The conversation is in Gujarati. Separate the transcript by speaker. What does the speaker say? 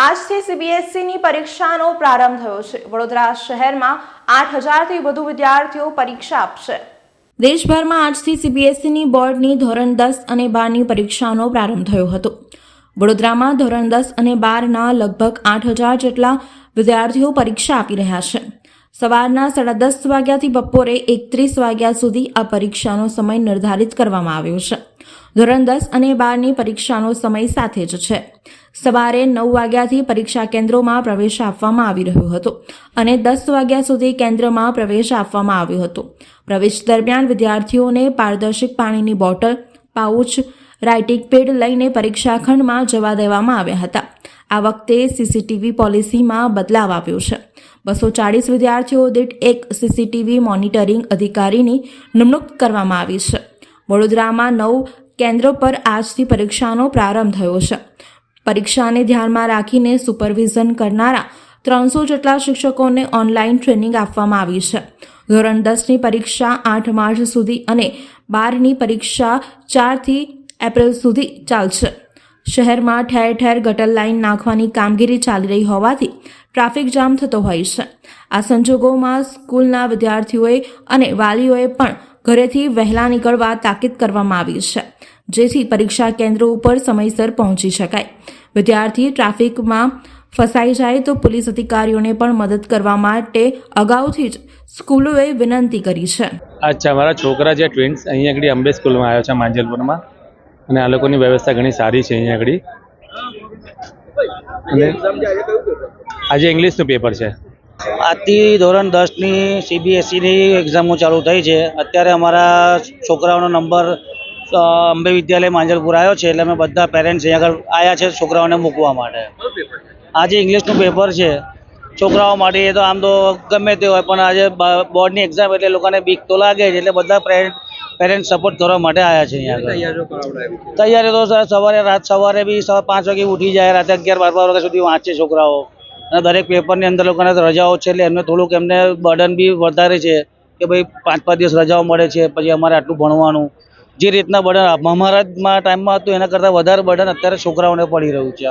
Speaker 1: આજથી સીબીએસઈની પરીક્ષાનો પ્રારંભ થયો છે. વડોદરા શહેરમાં આઠ હજારથી વધુ વિદ્યાર્થીઓ પરીક્ષા આપશે. દેશભરમાં આજથી સીબીએસઈની બોર્ડની ધોરણ દસ અને બારની પરીક્ષાનો પ્રારંભ થયો હતો. વડોદરામાં ધોરણ દસ અને બારના લગભગ આઠ હજાર જેટલા વિદ્યાર્થીઓ પરીક્ષા આપી રહ્યા છે. સવારના સાડા દસ વાગ્યાથી બપોરે એકત્રીસ વાગ્યા સુધી આ પરીક્ષાનો સમય નિર્ધારિત કરવામાં આવ્યો છે. ધોરણ દસ અને બારની પરીક્ષાનો સમય સાથે જ છે. સવારે નવ વાગ્યાથી પરીક્ષા કેન્દ્રોમાં પ્રવેશ આપવામાં આવી રહ્યો હતો અને દસ વાગ્યા સુધી કેન્દ્રમાં પ્રવેશ આપવામાં આવ્યો હતો. પ્રવેશ દરમિયાન વિદ્યાર્થીઓને પારદર્શક પાણીની બોટલ, પાઉચ, રાઇટિંગ પેડ લઈને પરીક્ષા ખંડમાં જવા દેવામાં આવ્યા હતા. આ વખતે સીસીટીવી પોલિસીમાં બદલાવ આવ્યો છે. બસો ચાળીસ વિદ્યાર્થીઓ દીઠ એક સીસીટીવી મોનિટરિંગ અધિકારીની નિમણૂક કરવામાં આવી છે. વડોદરામાં નવ કેન્દ્રો પર આજથી પરીક્ષાનો પ્રારંભ થયો છે. પરીક્ષાને ધ્યાનમાં રાખીને સુપરવિઝન કરનારા ત્રણસો જેટલા શિક્ષકોને ઓનલાઈન ટ્રેનિંગ આપવામાં આવી છે. ધોરણ દસની પરીક્ષા આઠ માર્ચ સુધી અને બારની પરીક્ષા ચારથી એપ્રિલ સુધી ચાલશે. શહેરમાં ઠેર ઠેર ગટર લાઇન નાખવાની કામગીરી ચાલી રહી હોવાથી ટ્રાફિક જામ થતો હોય છે. આ સંજોગોમાં સ્કૂલના વિદ્યાર્થીઓએ અને વાલીઓએ પણ ઘરેથી વહેલા નીકળવા તાકીદ કરવામાં આવી છે, જેથી પરીક્ષા કેન્દ્રો ઉપર સમયસર પહોંચી શકાય. વિદ્યાર્થી ટ્રાફિકમાં ફસાઈ જાય તો પોલીસ અધિકારીઓને પણ મદદ કરવા માટે અગાઉથી જ સ્કૂલોએ વિનંતી કરી છે.
Speaker 2: અચ્છા, મારા છોકરા જે ટ્વિન્સ અહીંયા આગળ અંબે સ્કૂલમાં આવ્યો છે માંજલપુરમાં. અને આ લોકોની વ્યવસ્થા ઘણી સારી છે અહીંયા આગળ. અને આજે ઇંગ્લિશનું પેપર છે.
Speaker 3: આજથી ધોરણ દસની સીબીએસઈની એક્ઝામો ચાલુ થઈ છે. અત્યારે અમારા છોકરાઓનો નંબર અંબે વિદ્યાલય માંજલપુર આવ્યો છે એટલે અમે બધા પેરેન્ટ્સ અહીંયા આગળ આવ્યા છે છોકરાઓને મૂકવા માટે. આજે ઇંગ્લિશનું પેપર છે. છોકરાઓ માટે એ તો આમ તો ગમે તે હોય, પણ આજે બોર્ડની એક્ઝામ એટલે લોકોને બીક તો લાગે જ, એટલે બધા પેરેન્ટ સપોર્ટ કરવા માટે આવ્યા છે અહીંયા તૈયારી તો સર સવારે રાત સવારે બી સવા પાંચ વાગે ઉઠી જાય રાતે અગિયાર બાર બાર વાગ્યા સુધી વાંચે છોકરાઓ. અને દરેક પેપરની અંદર લોકોને રજાઓ છે એટલે એમને થોડુંક એમને બર્ડન બી વધારે છે કે ભાઈ પાંચ પાંચ દિવસ રજાઓ મળે છે પછી અમારે આટલું ભણવાનું. જે રીતના બર્ડન અમારા ટાઈમમાં હતું એના કરતાં વધારે બર્ડન અત્યારે છોકરાઓને પડી રહ્યું છે.